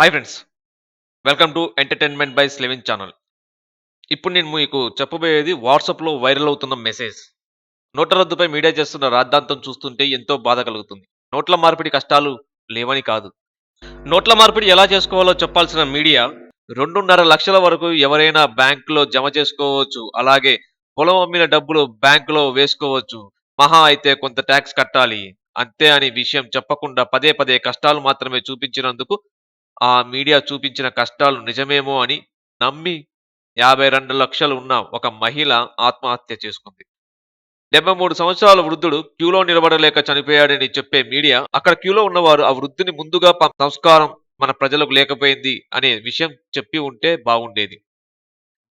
Hi friends welcome to entertainment by Slevin channel ఇప్పుడు నేను మీకు చెప్పబోయేది వాట్సాప్లో వైరల్ అవుతున్న మెసేజ్ నోట్ల రద్దుపై మీడియా చేస్తున్న రాద్ధాంతం చూస్తుంటే ఎంతో బాధ కలుగుతుంది. నోట్ల మార్పిడి కష్టాలు లేవని కాదు. నోట్ల మార్పిడి ఎలా చేసుకోవాలో చెప్పాల్సిన మీడియా రెండున్నర లక్షల వరకు ఎవరైనా బ్యాంకులో జమ చేసుకోవచ్చు. అలాగే పొలం అమ్మిన డబ్బులు బ్యాంకులో వేసుకోవచ్చు. మహా అయితే కొంత ట్యాక్స్ కట్టాలి. అంతే అని విషయం చెప్పకుండా పదే పదే కష్టాలు మాత్రమే చూపించినందుకు ఆ మీడియా చూపించిన కష్టాలు నిజమేమో అని నమ్మి యాభై రెండు లక్షలు ఉన్న ఒక మహిళ ఆత్మహత్య చేసుకుంది. డెబ్బై మూడు సంవత్సరాల వృద్ధుడు క్యూలో నిలబడలేక చనిపోయాడని చెప్పే మీడియా అక్కడ క్యూలో ఉన్నవారు ఆ వృద్ధుని ముందుగా సంస్కారం మన ప్రజలకు లేకపోయింది అనే విషయం చెప్పి ఉంటే బాగుండేది.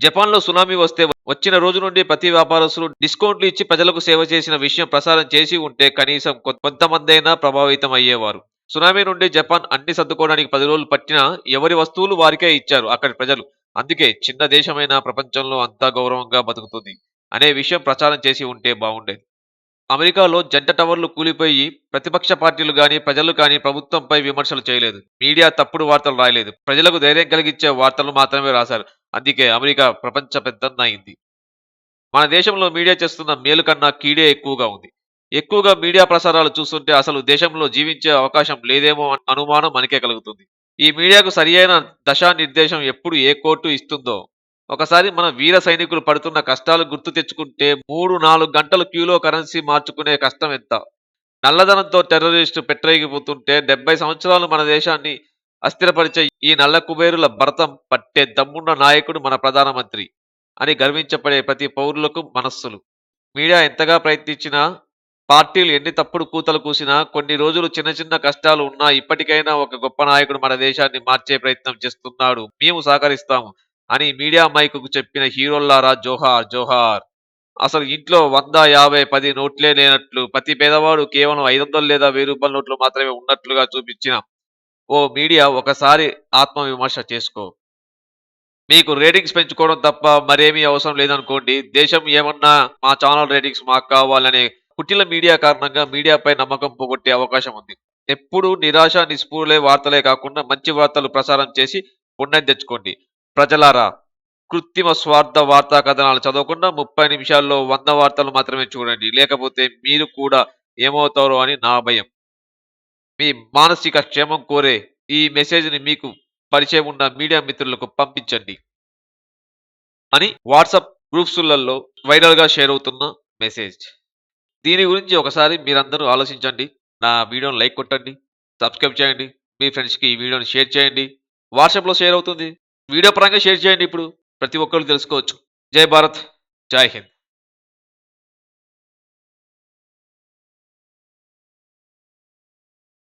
జపాన్లో సునామీ వస్తే వచ్చిన రోజు నుండి ప్రతి వ్యాపారస్తులు డిస్కౌంట్లు ఇచ్చి ప్రజలకు సేవ చేసిన విషయం ప్రసారం చేసి ఉంటే కనీసం కొంతమందైనా ప్రభావితం అయ్యేవారు సునామీ నుండి జపాన్ అన్ని సర్దుకోవడానికి పది రోజులు పట్టినా ఎవరి వస్తువులు వారికే ఇచ్చారు అక్కడి ప్రజలు. అందుకే చిన్న దేశమైన ప్రపంచంలో అంతా గౌరవంగా బతుకుతుంది అనే విషయం ప్రచారం చేసి ఉంటే బాగుండేది. అమెరికాలో జంట టవర్లు కూలిపోయి ప్రతిపక్ష పార్టీలు కానీ ప్రజలు కానీ ప్రభుత్వంపై విమర్శలు చేయలేదు. మీడియా తప్పుడు వార్తలు రాయలేదు. ప్రజలకు ధైర్యం కలిగించే వార్తలు మాత్రమే రాశారు. అందుకే అమెరికా ప్రపంచ పెద్దన్న అయింది మన దేశంలో మీడియా చేస్తున్న మేలు కన్నా కీడే ఎక్కువగా ఉంది. ఎక్కువగా మీడియా ప్రసారాలు చూస్తుంటే అసలు దేశంలో జీవించే అవకాశం లేదేమో అనుమానం మనకే కలుగుతుంది. ఈ మీడియాకు సరియైన దశానిర్దేశం ఎప్పుడు ఏ కోర్టు ఇస్తుందో. ఒకసారి మన వీర సైనికులు పడుతున్న కష్టాలు గుర్తు తెచ్చుకుంటే మూడు నాలుగు గంటలు క్యూలో కరెన్సీ మార్చుకునే కష్టం ఎంత? నల్లధనంతో టెర్రరిస్టు పెట్టరేగిపోతుంటే డెబ్బై సంవత్సరాలు మన దేశాన్ని అస్థిరపరిచే ఈ నల్ల కుబేరుల భరతం పట్టే దమ్మున్న నాయకుడు మన ప్రధానమంత్రి అని గర్వించబడే ప్రతి పౌరులకు మనస్సులు. మీడియా ఎంతగా ప్రయత్నించినా పార్టీలు ఎన్ని తప్పుడు కూతలు కూసినా కొన్ని రోజులు చిన్న చిన్న కష్టాలు ఉన్నా ఇప్పటికైనా ఒక గొప్ప నాయకుడు మన దేశాన్ని మార్చే ప్రయత్నం చేస్తున్నాడు. మేము సహకరిస్తాము అని మీడియా మైకుకు చెప్పిన హీరోల్లారా జోహార్ జోహార్. అసలు ఇంట్లో వంద యాభై పది నోట్లే లేనట్లు ప్రతి పేదవాడు కేవలం ఐదు వందలు లేదా వెయ్యి రూపాయల నోట్లు మాత్రమే ఉన్నట్లుగా చూపించిన ఓ మీడియా ఒకసారి ఆత్మవిమర్శ చేసుకో. మీకు రేటింగ్స్ పెంచుకోవడం తప్ప మరేమీ అవసరం లేదనుకోండి. దేశం ఏమన్నా మా ఛానల్ రేటింగ్స్ మాకు కావాలనే కుటిల మీడియా కారణంగా మీడియాపై నమ్మకం పోగొట్టే అవకాశం ఉంది. ఎప్పుడూ నిరాశ నిస్పూలే వార్తలే కాకుండా మంచి వార్తలు ప్రసారం చేసి పుణ్యం తెచ్చుకోండి. ప్రజలారా కృత్రిమ స్వార్థ వార్తా కథనాలు చదవకుండా ముప్పై నిమిషాల్లో వంద వార్తలు మాత్రమే చూడండి. లేకపోతే మీరు కూడా ఏమవుతారో అని నా భయం. మీ మానసిక క్షేమం కోరే ఈ మెసేజ్ని మీకు పరిచయం ఉన్న మీడియా మిత్రులకు పంపించండి. అని వాట్సాప్ గ్రూప్స్లలో వైరల్గా షేర్ అవుతున్న మెసేజ్. దీని గురించి ఒకసారి మీరందరూ ఆలోచించండి. నా వీడియోని లైక్ కొట్టండి. సబ్స్క్రైబ్ చేయండి. మీ ఫ్రెండ్స్కి ఈ వీడియోని షేర్ చేయండి. వాట్సాప్లో షేర్ అవుతుంది. వీడియో పరంగా షేర్ చేయండి ఇప్పుడు. ప్రతి ఒక్కరు తెలుసుకోవచ్చు. జై భారత్. జై హింద్.